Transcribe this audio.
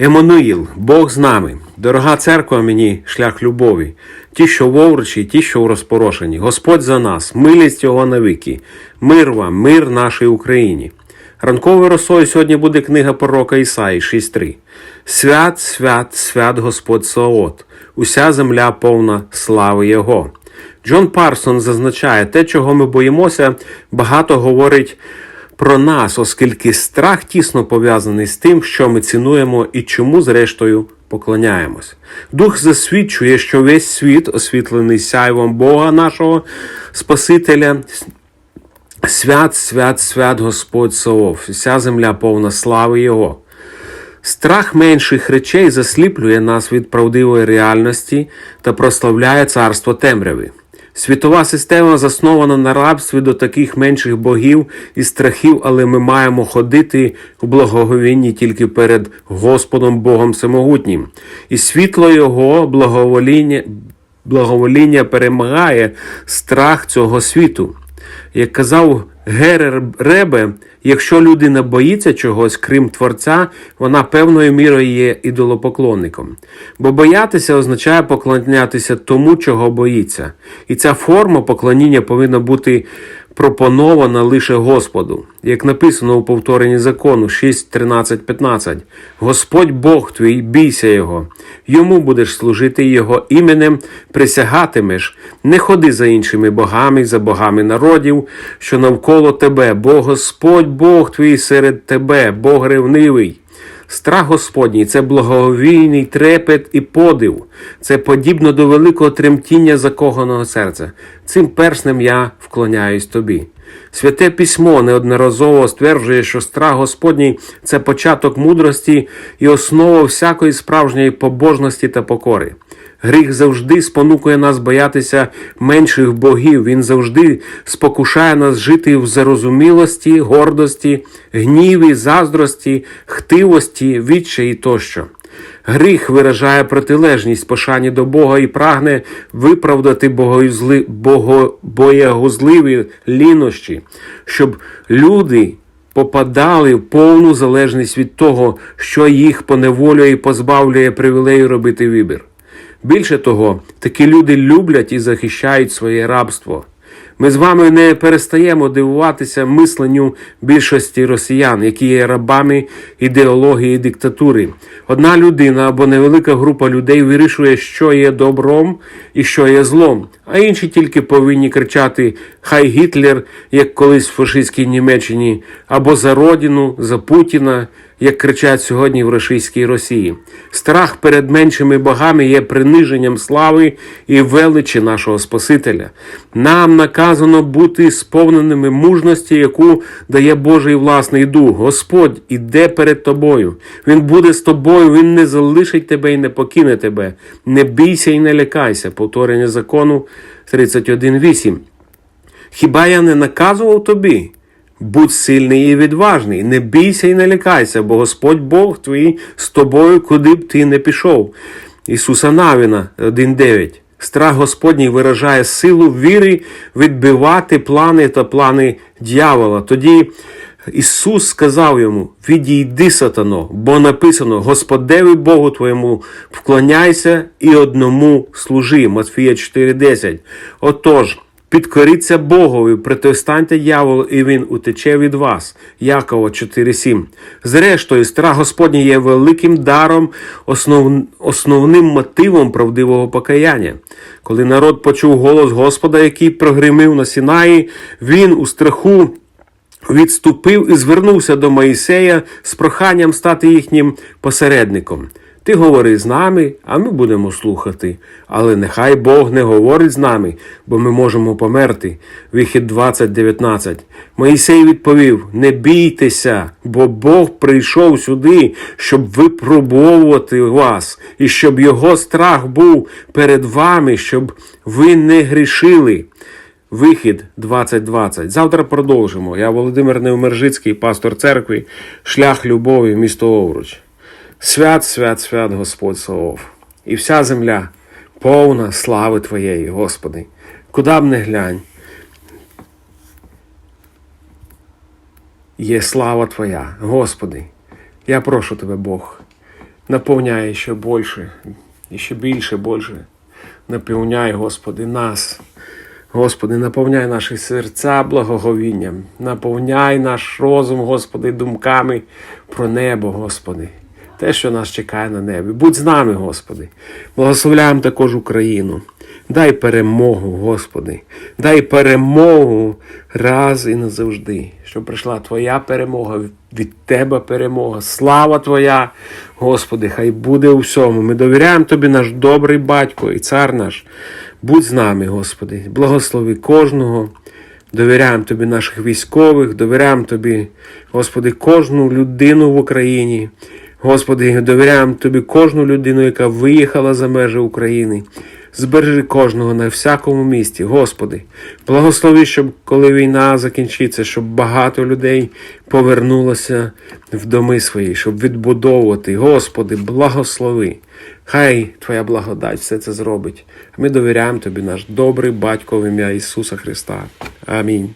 Еммануїл, Бог з нами, дорога церква мені, шлях любові, ті, що в овручі, ті, що в розпорошенні. Господь за нас, милість Його навіки, мир вам, мир нашій Україні. Ранковою росою сьогодні буде книга пророка Ісаї 6.3. Свят, свят, свят Господь Саот, уся земля повна слави Його. Джон Парсон зазначає, те, чого ми боїмося, багато говорить про нас, оскільки страх тісно пов'язаний з тим, що ми цінуємо і чому, зрештою, поклоняємось. Дух засвідчує, що весь світ, освітлений сяйвом Бога нашого Спасителя, свят, свят, свят Господь Саов, вся земля повна слави Його. Страх менших речей засліплює нас від правдивої реальності та прославляє царство темряви. Світова система заснована на рабстві до таких менших богів і страхів, але ми маємо ходити у благоговінні тільки перед Господом Богом Всемогутнім. І світло Його благовоління, благовоління перемагає страх цього світу. Як казав Герер Ребе, якщо людина боїться чогось, крім Творця, вона певною мірою є ідолопоклонником. Бо боятися означає поклонятися тому, чого боїться. І ця форма поклоніння повинна бути пропонована лише Господу. Як написано у повторенні закону 6, 13, 15. Господь Бог твій, бійся Його, йому будеш служити Його іменем, присягатимеш, не ходи за іншими богами, за богами народів, що навколо тебе, бо Господь Бог твій серед тебе, Бог ревнивий. Страх Господній це благовійний трепет і подив, це подібно до великого тремтіння закоханого серця. Цим перснем я вклоняюсь тобі. Святе письмо неодноразово стверджує, що страх Господній це початок мудрості і основа всякої справжньої побожності та покори. Гріх завжди спонукує нас боятися менших богів. Він завжди спокушає нас жити в зарозумілості, гордості, гніві, заздрості, хтивості, відчаї тощо. Гріх виражає протилежність пошані до Бога і прагне виправдати богоюзли... бого... боягузливі лінощі, щоб люди попадали в повну залежність від того, що їх поневолює і позбавлює привілею робити вибір. Більше того, такі люди люблять і захищають своє рабство. Ми з вами не перестаємо дивуватися мисленню більшості росіян, які є рабами ідеології диктатури. Одна людина або невелика група людей вирішує, що є добром і що є злом, а інші тільки повинні кричати Хай Гітлер, як колись в фашистській Німеччині, або за Родину, за Путіна, як кричать сьогодні в російській Росії. Страх перед меншими богами є приниженням слави і величі нашого Спасителя. Нам наказано бути сповненими мужності, яку дає Божий власний дух. Господь іде перед тобою. Він буде з тобою, Він не залишить тебе і не покине тебе. Не бійся і не лякайся. Повторення закону 31.8. Хіба я не наказував тобі? Будь сильний і відважний, не бійся і не лякайся, бо Господь Бог твій з тобою, куди б ти не пішов. Ісуса Навіна 1.9. Страх Господній виражає силу віри відбивати плани та плани дьявола. Тоді Ісус сказав йому: Відійди, сатано, бо написано: Господеві Богу твоєму вклоняйся і одному служи. Матфія 4.10. Отож. Підкоріться Богові, протистаньте дьяволу, і він утече від вас. Якова 4.7. Зрештою, страх Господній є великим даром, основ... основним мотивом правдивого покаяння. Коли народ почув голос Господа, який прогримив на Сінаї, він у страху. Відступив і звернувся до Моїсея з проханням стати їхнім посередником. Ти говори з нами, а ми будемо слухати. Але нехай Бог не говорить з нами, бо ми можемо померти. Вихід 20.19. Моїсей відповів: Не бійтеся, бо Бог прийшов сюди, щоб випробовувати вас, і щоб його страх був перед вами, щоб ви не грішили. Вихід 2020. Завтра продовжимо. Я Володимир Невмержицький, пастор церкви, шлях любові, місто Овруч. Свят, свят, свят Господь Саов, і вся земля повна слави Твоєї, Господи, куди б не глянь. Є слава Твоя, Господи. Я прошу Тебе, Бог, наповняй ще більше, ще більше, більше. Наповняй, Господи, нас. Господи, наповняй наші серця благоговінням, наповняй наш розум, Господи, думками про небо, Господи, те, що нас чекає на небі. Будь з нами, Господи. Благословляємо також Україну. Дай перемогу, Господи, дай перемогу раз і назавжди, щоб прийшла Твоя перемога, від Тебе перемога, слава Твоя, Господи, хай буде у всьому. Ми довіряємо Тобі, наш добрий батько і цар наш. Будь з нами, Господи, благослови кожного. Довіряємо Тобі наших військових, довіряємо Тобі, Господи, кожну людину в Україні. Господи, довіряємо Тобі кожну людину, яка виїхала за межі України. Збережи кожного на всякому місці, Господи. Благослови, щоб коли війна закінчиться, щоб багато людей повернулося в доми свої, щоб відбудовувати. Господи, благослови. Хай Твоя благодать все це зробить. Ми довіряємо Тобі, наш добрий батько в ім'я Ісуса Христа. Амінь.